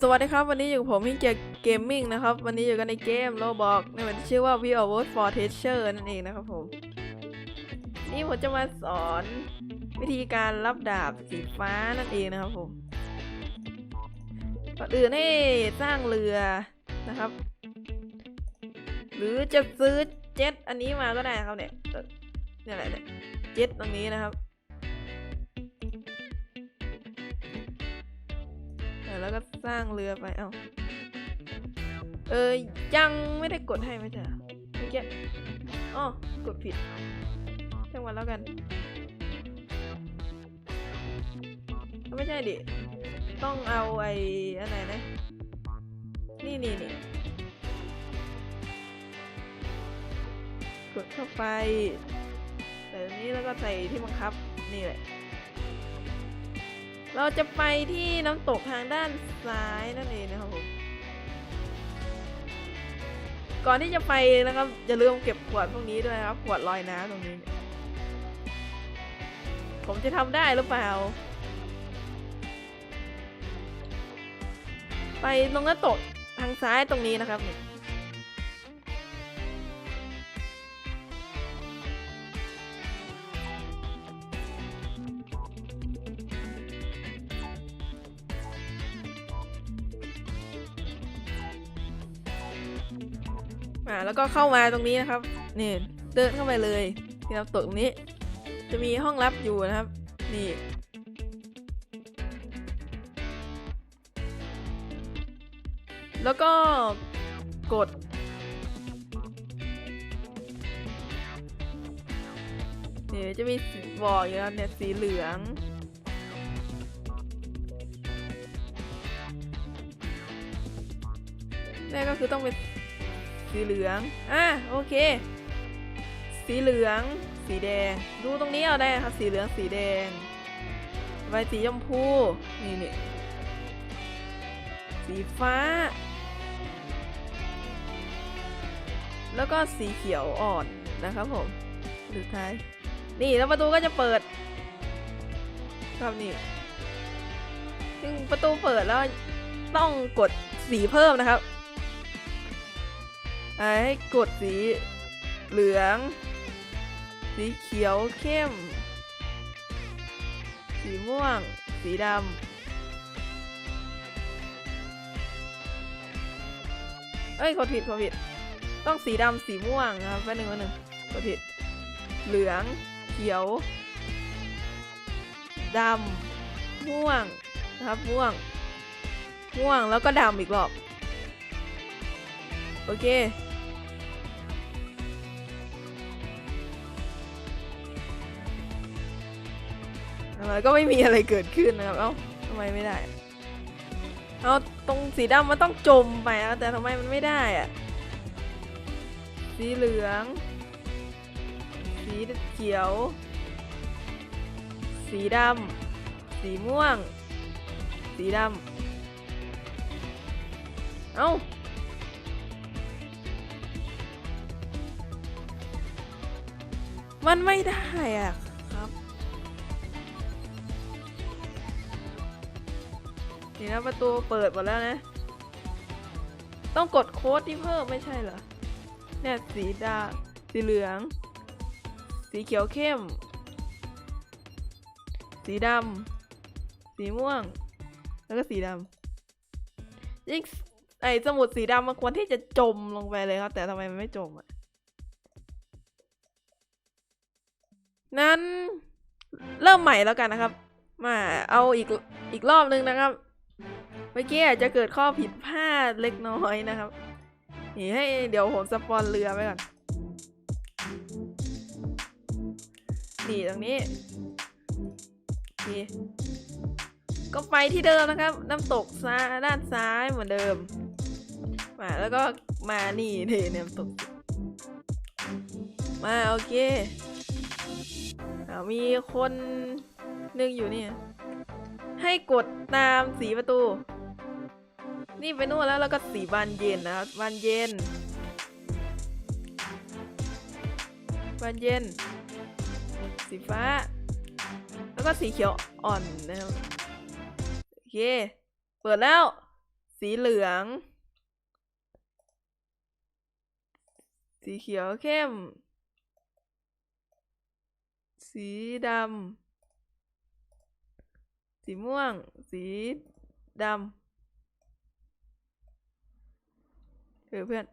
สวัสดีครับ วันนี้อยู่กับผมพิงเกียเกมมิ่งนะครับ วันนี้อยู่กันในเกมโลบอกในวันที่ชื่อว่า We Are Vote for Teacher นั่นเองนะครับผม นี่ผมจะมาสอนวิธีการรับดาบสีฟ้านั่นเองนะครับผมก่อนอื่นให้สร้างเรือนะครับ หรือจะซื้อเจ็ตอันนี้มาก็ได้ครับเนี่ยเอ่อเนี่แหละเนี่ยเจ็ตตรงนี้นะครับ แล้วก็สร้างเรือไป เอ้าเออยังไม่ได้กดให้ไหมจ๊ะเมื่อกี้อ๋อกดผิดช่างวันแล้วกัน ไม่ใช่ดิ ต้องเอาไอ้อะไรนะ นี่นี่นี่กดเข้าไปใส่นี้แล้วก็ใส่ที่บังคับ นี่แหละ เราจะไปที่น้ำตกทางด้านซ้ายนั่นเองนะครับผมก่อนที่จะไปนะครับอย่าลืมเก็บขวดพวกนี้ด้วยครับขวดลอยน้ำตรงนี้ ผมจะทำได้หรือเปล่า ไปตรงน้ำตกทางซ้ายตรงนี้นะครับเนี่ย อ่าแล้วก็เข้ามาตรงนี้นะครับนี่เดินเข้าไปเลยที่น้ำตกนี้ จะมีห้องลับอยู่นะครับ นี่แล้วก็กดเนี่ยจะมีบอกอยู่แล้วเนี่ยสีเหลืองแรกก็คือต้องเป็น สีเหลือง อะโอเค สีเหลือง สีแดง ดูตรงนี้เอาได้ครับ สีเหลือง สีแดงไปสีชมพู นี่นี่สีฟ้า แล้วก็สีเขียวอ่อนนะครับผม สุดท้าย นี่แล้วประตูก็จะเปิด ครับนี่ ซึ่งประตูเปิดแล้วต้องกดสีเพิ่มนะครับ ให้กดสีเหลือง สีเขียวเข้ม สีม่วง สีดำเอ้ยกดผิดกดผิด ต้องสีดำสีม่วงครับแป๊บหนึ่งแป๊บหนึ่งกดผิด เหลือง เขียวดำม่วงนะครับม่วงม่วงแล้วก็ดำอีกรอบ โอเค แล้วก็ไม่มีอะไรเกิดขึ้นนะครับ เอ้าทำไมไม่ได้ เอาตรงสีดำมันต้องจมไปอะแต่ทำไมมันไม่ได้อะสีเหลือง สีเขียว สีดำ สีม่วง สีดำ เอ้ามันไม่ได้อะ นี่นะประตูเปิดหมดแล้วนะ ต้องกดโค้ดที่เพิ่มไม่ใช่เหรอ เนี่ยสีดาสีเหลือง สีเขียวเข้ม สีดำ สีม่วง แล้วก็สีดำยิ่งไอสมุดสีดำมันควรที่จะจมลงไปเลยครับ แต่ทำไมมันไม่จมอะ นั้นเริ่มใหม่แล้วกันนะครับ มาเอาอีกอีกรอบนึงนะครับ มื่อกี้อาจจะเกิดข้อผิดพลาดเล็กน้อยนะครับ นี่ให้เดี๋ยวผมสปอนเรือไว้ก่อน นี่ตรงนี้ นี่ ก็ไปที่เดิมนะครับ น้ำตกซ้ายด้านซ้ายเหมือนเดิม มาแล้วก็มานี่นี่น้ำตก มาโอเคมีคนหนึงอยู่เนี่ยให้กดตามสีประตู นี่ไปนู่นแล้วแล้วก็สีบานเย็นนะครับบานเย็นบานเย็น สีฟ้า แล้วก็สีเขียวอ่อนนะครับโอเค เปิดแล้ว สีเหลือง สีเขียวเข้ม สีดำสีม่วง สีดำเออเพื่อน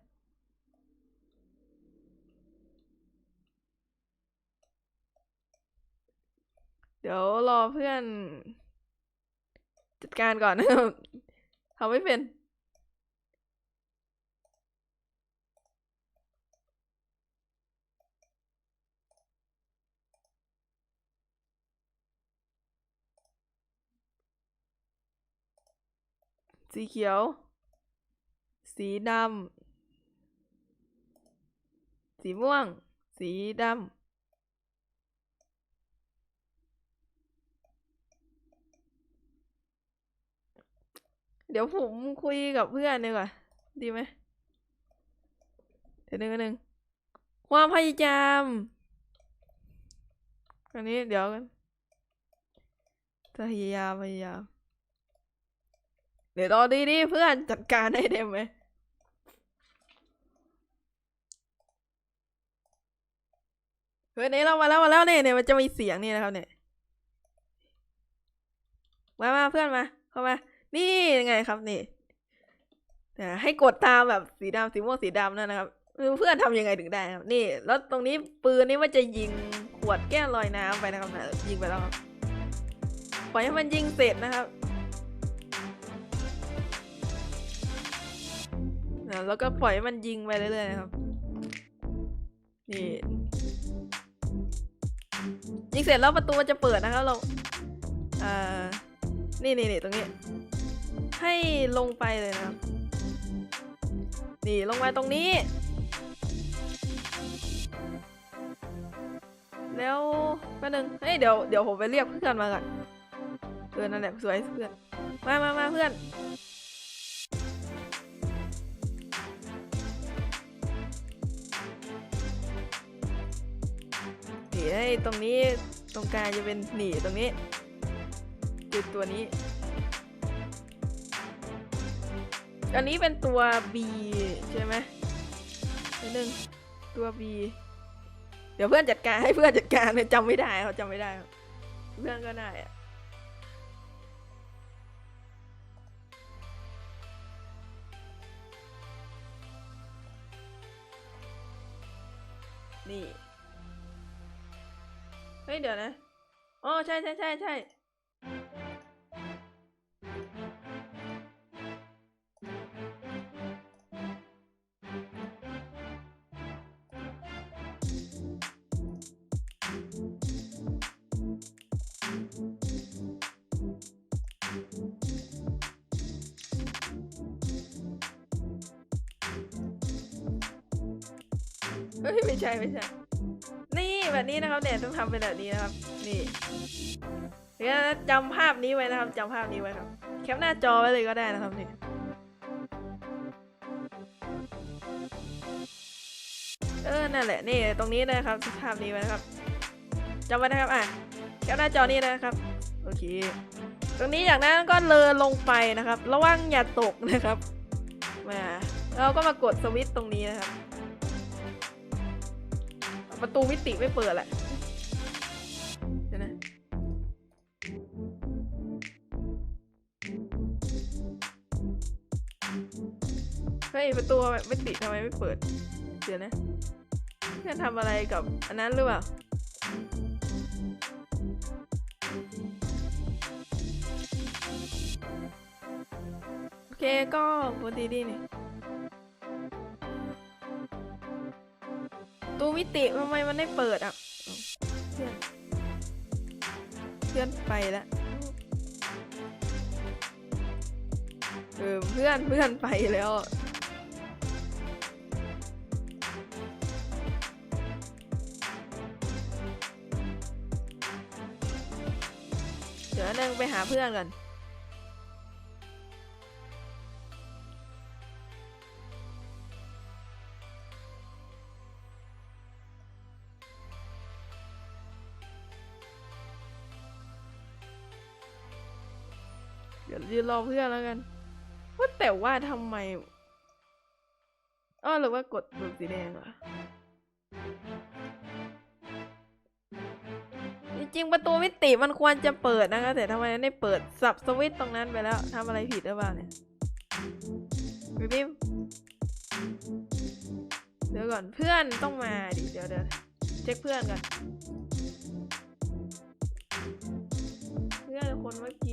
เดี๋ยวรอเพื่อน จัดการก่อนทำไม่เป็นสีเขียว สีดำ สีม่วง สีดำเดี๋ยวผมคุยกับเพื่อนดีกว่าดีไหมเดี๋ยวนึงอันหนึ่งความพยายามอันนี้เดี๋ยวกันพยายามพยายามเดี๋ยวตอนนี้นี่เพื่อนจัดการให้ได้ไหม เฮ้ยเนี่เรามาแล้วมาแล้วเนี่ยเนี่ยมันจะมีเสียงนี่นะครับเนี่ยมามาเพื่อนมา เข้ามา นี่ยังไงครับนี่ให้กดตามแบบสีดำสีม่วงสีดำนั่นนะครับเพื่อนทำยังไงถึงได้ครับ นี่แล้วตรงนี้ปืนนี่ว่าจะยิงขวดแก้วลอยน้ำไปนะครับนะยิงไปแล้วครับปล่อยให้มันยิงเสร็จนะครับแล้วก็ปล่อยให้มันยิงไปเรื่อยๆนะครับนี่ ยิงเสร็จแล้วประตูมันจะเปิดนะครับเราอ่านี่นี่นี่ตรงนี้ ให้ลงไปเลยนะครับนี่ลงมาตรงนี้ แล้วแป๊บนึงเฮ้ยเดี๋ยวเดี๋ยวผมไปเรียกเพื่อนมาก่อนเพื่ออนั่นแหละสวยเพื่อนมามามาเพื่อน นี่ให้ตรงนี้ตรงกลางจะเป็นหนีตรงนี้จุดตัวนี้อันนี้เป็นตัว B ใช่ไหมนิดนึงตัว B เดี๋ยวเพื่อนจัดการให้เพื่อนจัดการเลยจำไม่ได้เขาจำไม่ได้ เพื่อนก็ได้อะนี่ เฮ้ยเดี๋ยวนะอ๋อใช่ใช่ใช่ใช่เฮ้ยไม่ใช่ไม่ใช่นี่ แบบนี้นะครับเนี่ยต้องทำเป็นแบบนี้นะครับนี่เดี๋ยวจำภาพนี้ไว้นะครับจำภาพนี้ไว้ครับแคปหน้าจอไว้เลยก็ได้นะครับนี่เออนั่นแหละนี่ตรงนี้นะครับภาพนี้ไว้นะครับจำไว้นะครับอะแคปหน้าจอนี้นะครับโอเคตรงนี้จากนั้นก็เลอลงไปนะครับ ระวังอย่าตกนะครับมาเราก็มากดสวิตช์ตรงนี้นะครับ ประตูมิติไม่เปิดแหละเดี๋ยวนะเฮ้ยประตูมิติทำไมไม่เปิด เดี๋ยวนะเพื่อนทำอะไรกับอันนั้นหรือเปล่าโอเคก็ปกติดีนี่ ตู้มิติทำไมมันไม่เปิดอะเพื่อนเพื่อนไปแล้วเออเพื่อนเพื่อนไปแล้วเดี๋ยวนึงไปหาเพื่อนก่อน ดี๋ยวยืนรอเพื่อนแล้วกันว่าแต่ว่าทำไมอ้อหรือว่ากดปุ่มสีแดงเหรอจริงๆประตูมิติมันควรจะเปิดนะคะ แต่ทำไมไม่เปิดสับสวิตช์ตรงนั้นไปแล้วทำอะไรผิดหรือเปล่าเนี่ยบิบิมเดี๋ยวก่อนเพื่อนต้องมาดิเดี๋ยวเดี๋ยวเช็คเพื่อนก่อนเพื่อนคนเมื่อกี้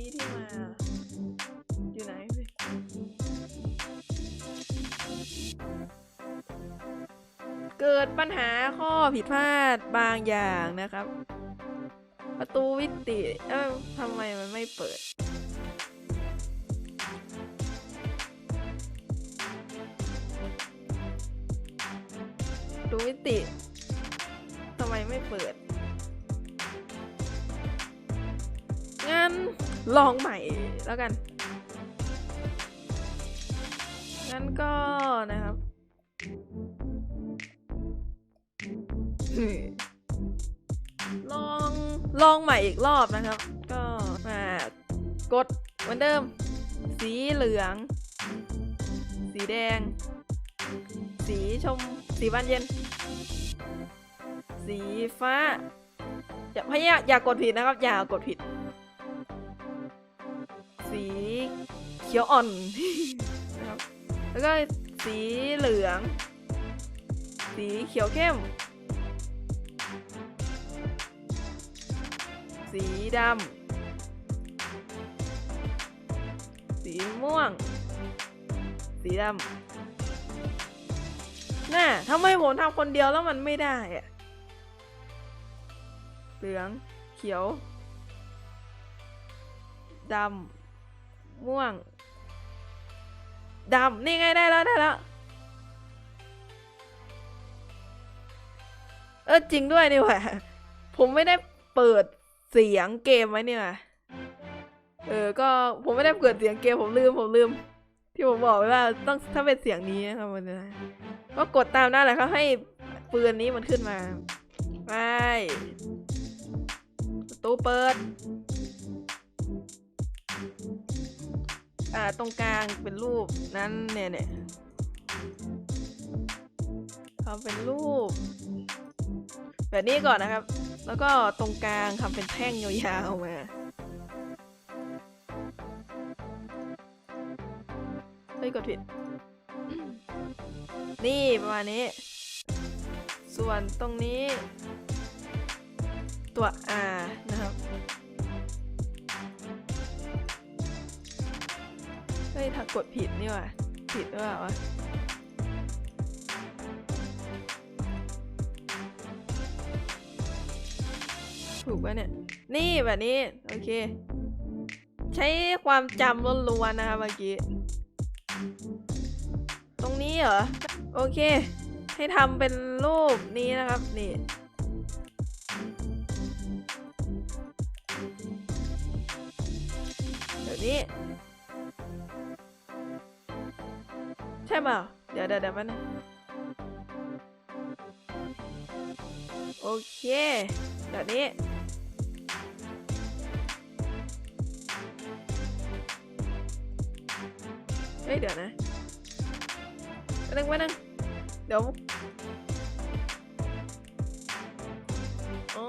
เกิดปัญหาข้อผิดพลาดบางอย่างนะครับ ประตูวิติเอ้าทำไมมันไม่เปิดประตูวิติทำไมไม่เปิด งั้นลองใหม่แล้วกัน งั้นก็นะครับ ลองลองใหม่อีกรอบนะครับ ก็มากดเหมือนเดิม สีเหลือง สีแดง สีชม สีบานเย็น สีฟ้าอย่าพยายามอย่ากดผิดนะครับ อย่ากดผิด สีเขียวอ่อนนะครับแล้วก็สีเหลือง สีเขียวเข้ม สีดำ สีม่วง สีดำ น่ะทำไมผมทำคนเดียวแล้วมันไม่ได้อะเหลือง เขียว ดำ ม่วง ดำ นี่ไงได้แล้ว ได้แล้ว เออจริงด้วยนี่หว่าผมไม่ได้เปิด เสียงเกมไว้นี่หว่าเออ ก็ผมไม่ได้เปิดเสียงเกมผมลืมผมลืม ที่ผมบอกไว้ว่าต้องถ้าเป็นเสียงนี้นะครับมันจะก็กดตามนั่นแหละครับให้ปืนนี้มันขึ้นมาไปประตูเปิด อ่าตรงกลางเป็นรูปนั้นเนี่ยเนี่ยทำเป็นรูป แบบนี้ก่อนนะครับ แล้วก็ตรงกลางทำเป็นแท่งยาวๆมาเฮ้ยกดผิด นี่ประมาณนี้ ส่วนตรงนี้ ตัว R นะครับเฮ้ยถ้ากดผิดนี่ว่าผิดหรือเปล่าวะ ปะเนี่ย นี่แบบนี้ โอเค ใช้ความจำล้วนๆนะครับเมื่อกี้ ตรงนี้เหรอ โอเค ให้ทำเป็นรูปนี้นะครับ นี่เดี๋ยวนี้ ใช่เปล่าเดี๋ยวเดี๋ยวเดี๋ยวแป๊บนึงโอเคแบบนี้ เฮ้ยเดี๋ยวนะแป๊บนึงแป๊บนึงเดี๋ยวอ๋อ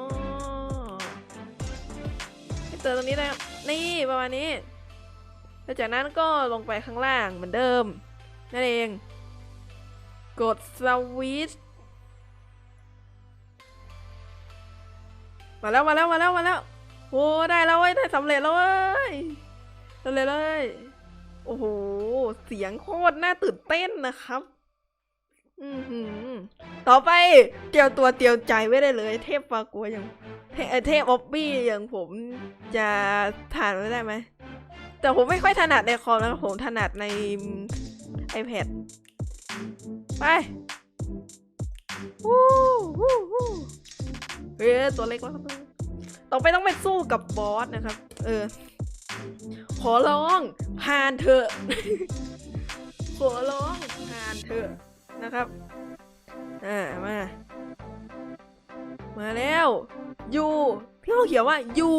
ให้เติมตรงนี้นะครับนี่ประมาณนี้ แล้วจากนั้นก็ลงไปข้างล่างเหมือนเดิม นั่นเอง กดสวิตช์มาแล้วมาแล้วมาแล้วมาแล้วโอ้ได้แล้วเว้ยได้สำเร็จแล้วเว้ยสำเร็จเลย โอ้โห เสียงโคตรน่าตื่นเต้นนะครับ อือต่อไปเตรียมตัวเตรียมใจไว้ได้เลย เทพฟากัวอย่างเทพออบบี้อย่างผมจะทานไม่ได้ไหม แต่ผมไม่ค่อยถนัดในคอมนะผมถนัดใน iPad ไปวู้วู้วู้เฮ้ยตัวเล็กมากต่อไปต้องไปสู้กับบอสนะครับ เออ ขอร้องผ่านเถอะขอร้องผ่านเถอะนะครับ อ่ามา มาแล้วยูพี่เขาเขียนว่ายู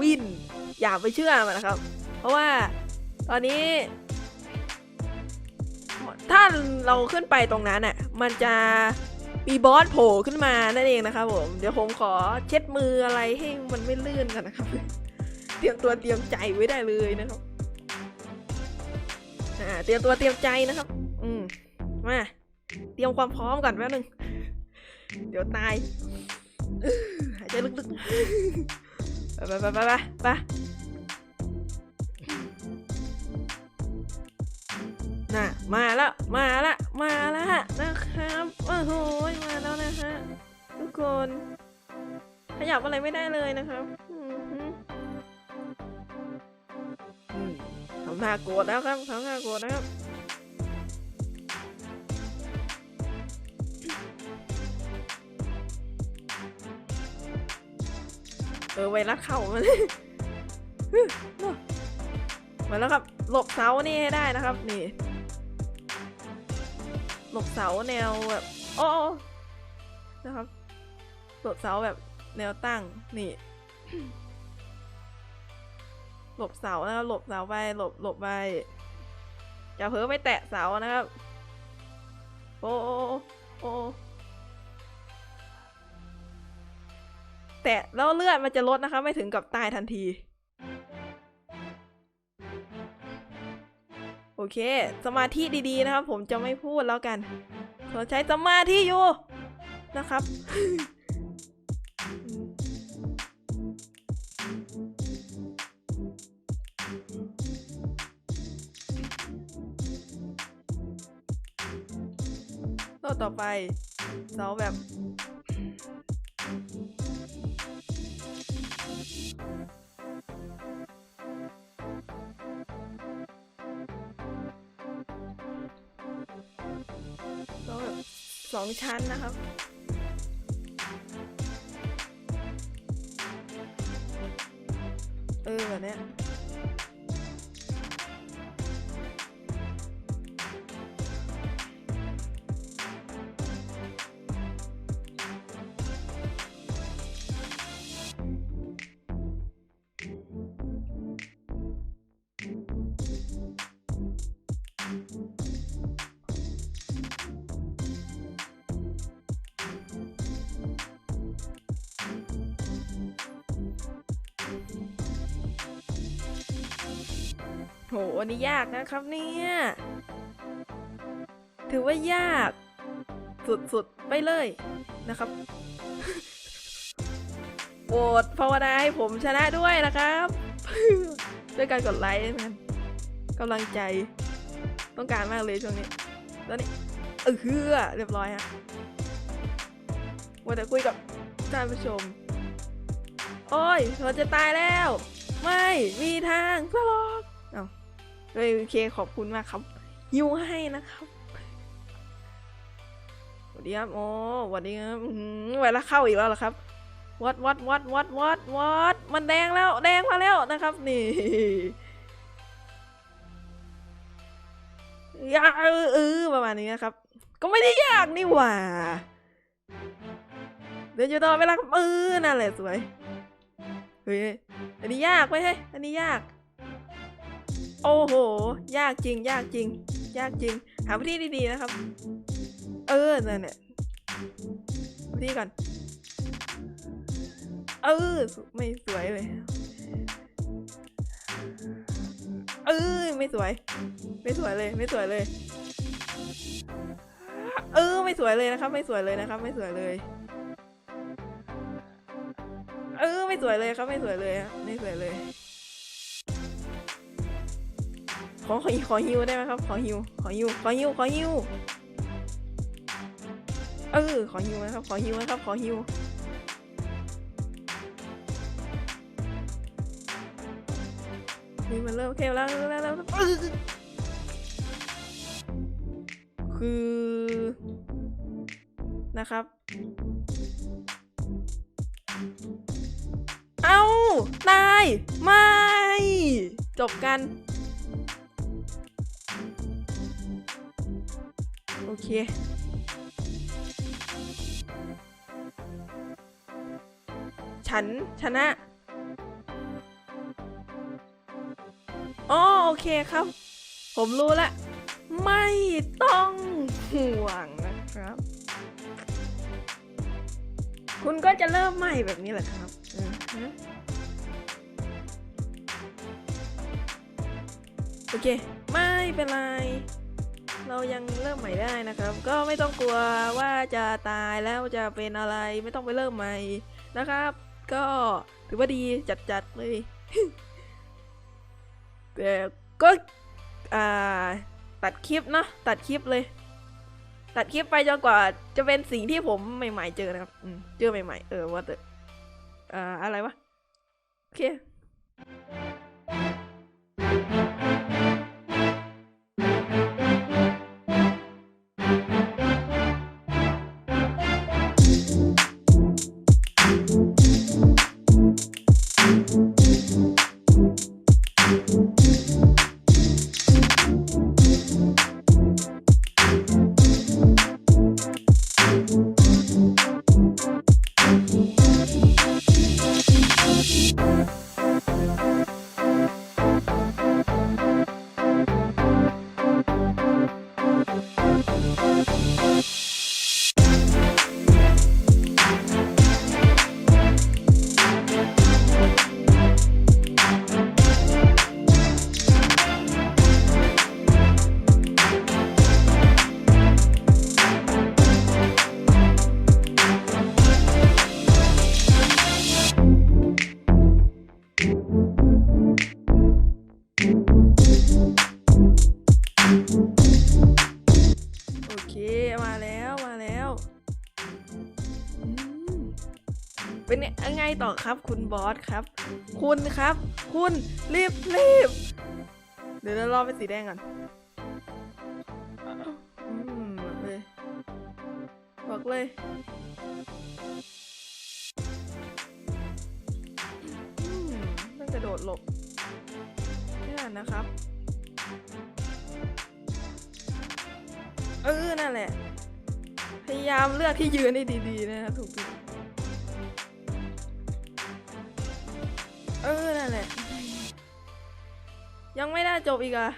วินอย่าไปเชื่อมันนะครับ เพราะว่าตอนนี้ ถ้าเราขึ้นไปตรงนั้นอะ มันจะมีบอสโผล่ขึ้นมานั่นเองนะครับผม เดี๋ยวผมขอเช็ดมืออะไรให้มันไม่ลื่นกันนะครับ เตรียมตัวเตรียมใจไว้ได้เลยนะครับอ่าเตรียมตัวเตรียมใจนะครับ อืมมาเตรียมความพร้อมก่อนแป๊บนึงเดี๋ยวตายหายใจลึกๆไปไปไปไปไปน่ะมาแล้วมาละมาแล้วฮะนะครับโอ้โหมาแล้วนะฮะทุกคนขยับอะไรไม่ได้เลยนะครับ น่าโกรธแล้วครับทำท่าโกรธนะครับเออไวรัสเข้ามาเลยมาแล้วครับหลบเสานี่ให้ได้นะครับ นี่หลบเสาแนวแบบโอ้นะครับหลบเสาแบบแนวตั้งนี่ หลบเสานะครับหลบเสาไปหลบหลบไปอย่าเพิ่งไปแตะเสานะครับโอ้โอ้โอ้โอ้แตะแล้วเลือดมันจะลดนะคะ ไม่ถึงกับตายทันที โอเค สมาธิดีๆนะครับ ผมจะไม่พูดแล้วกันขอใช้สมาธิอยู่นะครับ ต่อต่อไปเสาแบบก็แบบสองชั้นนะครับเออแบบเนี้ย โหอันนี้ยากนะครับเนี่ย ถือว่ายาก สุดๆ ไปเลยนะครับโปรดภาวนาให้ผมชนะด้วยนะครับ ด้วยการกดไลค์มันกำลังใจ ต้องการมากเลยช่วงนี้ตอนนี้เออเฮือเรียบร้อยฮะว่าแต่คุยกับท่านผู้ชม โอ้ยเราจะตายแล้ว ไม่มีทางสลอกเอ้า เลยโอเคขอบคุณมากครับยิวให้นะครับสวัสดีครับโอ้สวัสดีครับอื้อหือไวรัสเข้าอีกแล้วเหรอครับวัดวัดวัดวัดวัดวัดมันแดงแล้วแดงมาแล้วนะครับนี่ยากเอออประมาณนี้นะครับ ก็ไม่ได้ยากนี่หว่าเดินอยู่ตลอเวลาเออนั่นแหละสวยเฮ้ยอันนี้ยากไหมเฮ้ยอันนี้ยาก โอ้โห ยากจริง ยากจริง ยากจริง หาพื้นที่ดีๆนะครับ เออเนั่นแหละพื้นที่ก่อน เออ ไม่สวยเลย เออ ไม่สวย ไม่สวยเลย ไม่สวยเลย เออ ไม่สวยเลยนะครับ ไม่สวยเลยนะครับ ไม่สวยเลย เออ ไม่สวยเลยครับ ไม่สวยเลยไม่สวยเลย ขอขอขอฮิวได้ไหมครับ ขอฮิว ขอฮิว ขอฮิว ขอฮิว เออ ขอฮิวนะครับ ขอฮิวนะครับ ขอฮิว นี่มันเริ่มโอเคแล้วแล้วแล้วแล้วคือ นะครับ เอาตาย ไม่ จบกัน ฉันชนะอ๋อโอเคครับ ผมรู้ละ ไม่ต้องห่วงนะครับ คุณก็จะเริ่มใหม่แบบนี้แหละครับโอเค ไม่เป็นไร เรายังเริ่มใหม่ได้นะครับ ก็ไม่ต้องกลัวว่าจะตายแล้วจะเป็นอะไรไม่ต้องไปเริ่มใหม่นะครับ ก็ถือว่าดีจัดๆเลยแต่ก็อ่าตัดคลิปเนาะตัดคลิปเลย ตัดคลิปไปจนกว่าจะเป็นสิ่งที่ผมใหม่ ๆ เจอนะครับเจอใหม่ๆเออว่าแต่อ่าอะไรวะโอเค เป็นยังไงต่อครับคุณบอสครับ คุณครับ คุณรีบรีบเดี๋ยวเรารอเป็นสีแดงก่อนบอกเลยบอกเลยต้องกระโดดหลบนี่นนะครับ เออ นั่นแหละ พยายามเลือกที่ยืนให้ดีๆ นะครับถูก เออ นั่นแหละ ยังไม่น่าจบอีกอะ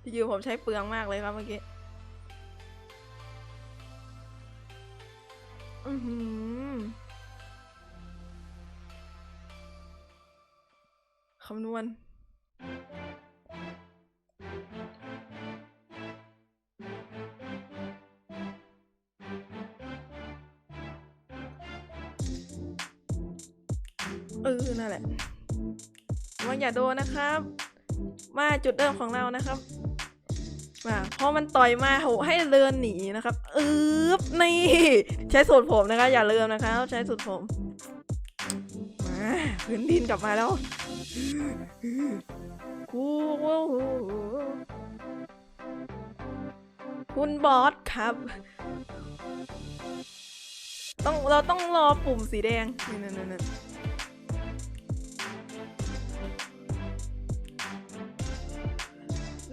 ที่ยืนผมใช้เปลืองมากเลยครับเมื่อกี้ อือหือคำนวณ เออนั่นแหละระวังอย่าโดนนะครับ มาจุดเริ่มของเรานะครับมาพอมันต่อยมาโหให้เดินหนีนะครับอึ๊บนี่ใช้สูตรผมนะคะ อย่าลืมนะครับใช้สูตรผมมาพื้นดินกลับมาแล้วคุณบอสครับ ต้องเราต้องรอปุ่มสีแดงนี่นั่นนั่น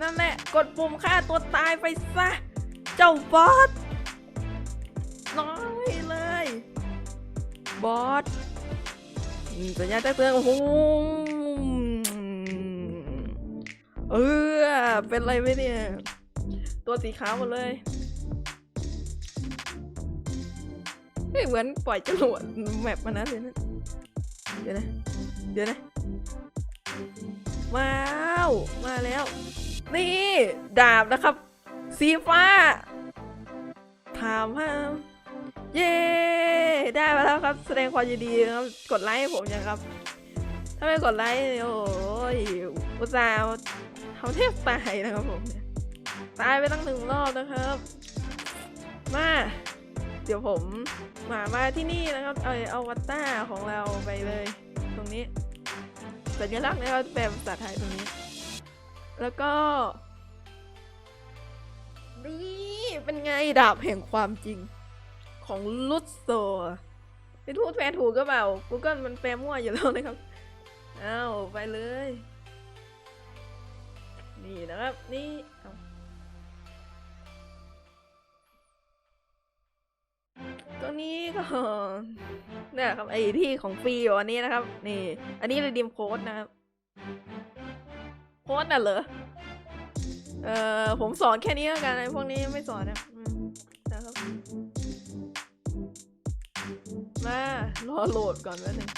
นั่นแหละ กดปุ่มฆ่าตัวตายไปซะ เจ้าบอส น้อยเลย บอสสัญญาณแจ้งเตือนโอ้โหเออ เป็นไรไหมเนี่ย ตัวสีขาวหมดเลยเฮ้ยเหมือนปล่อยจรวดแมปมานะเลยนะเดี๋ยวนะ เดี๋ยวนะ ว้าว มาแล้ว นี่ดาบนะครับ สีฟ้า ถามว่าเย้ได้มาแล้วครับ แสดงความยินดีนะครับ กดไลค์ให้ผมยังครับ ถ้าไม่กดไลค์โอ้ยอุตส่าห์เขาเทพตายนะครับผมตายไปตั้งหนึ่งรอบนะครับ มาเดี๋ยวผมมามาที่นี่นะครับ เอาเอาวัตต้าของเราไปเลย ตรงนี้สัญลักษณ์นะครับแปลภาษาไทยตรงนี้ แล้วก็ นี่เป็นไงดาบแห่งความจริง ของลุตโซไม่พูดแปลถูกก็เปล่า Google มันแปลมั่วอยู่แล้วนะครับ อ้าว ไปเลย นี่นะครับ นี่ตรงนี้ก่อนเนี่ยครับไอ้ที่ของฟรีอยู่อันนี้นะครับ นี่ อันนี้เลยดิมโค้ดนะครับ โค้ดน่ะเหรอ เอ่อ ผมสอนแค่นี้แล้วกันไอ้พวกนี้ไม่สอนนะนะครับ มารอโหลดก่อนแป๊บนึง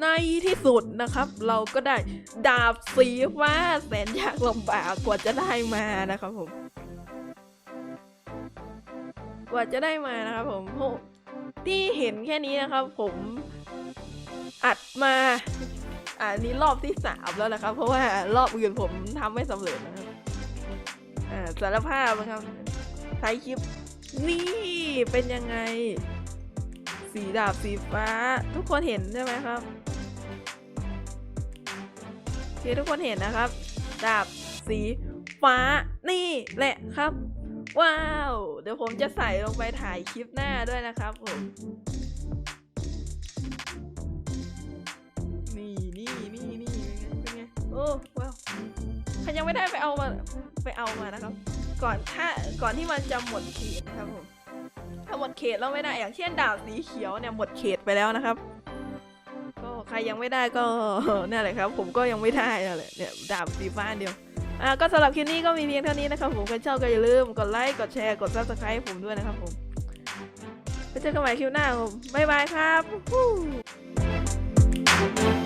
ในที่สุดนะครับ เราก็ได้ดาบสีฟ้าแสนยากลำบากกว่าจะได้มานะครับผม กว่าจะได้มานะครับผมที่เห็นแค่นี้นะครับ ผม อัดมาอันนี้รอบที่สามแล้วนะครับ เพราะว่ารอบอื่นผมทำไม่สำเร็จนะครับอ่าสารภาพนะครับท้ายคลิปนี่เป็นยังไง สีดาบสีฟ้า ทุกคนเห็นใช่ไหมครับโอเคทุกคนเห็นนะครับ ดาบสีฟ้านี่แหละครับ ว้าว เดี๋ยวผมจะใส่ลงไปถ่ายคลิปหน้าด้วยนะครับผม โอ้ว้าวใครยังไม่ได้ไปเอามาไปเอามานะครับ ก่อนถ้าก่อนที่มันจะหมดเขตนะครับผมถ้าหมดเขตแล้วไม่ได้อย่างเช่นดาบสีเขียวเนี่ยหมดเขตไปแล้วนะครับ ก็ใครยังไม่ได้ก็นั่นแหละครับ ผมก็ยังไม่ได้นั่นแหละเนี่ยดาบสีฟ้านเดียวอ่าก็สำหรับคลิปนี้ก็มีเพียงเท่านี้นะครับผมใครชอบก็อย่าลืมกดไลค์กดแชร์กด subscribe ให้ผมด้วยนะครับผมไปเจอกันใหม่คลิปหน้าครับผมบ๊ายบายครับ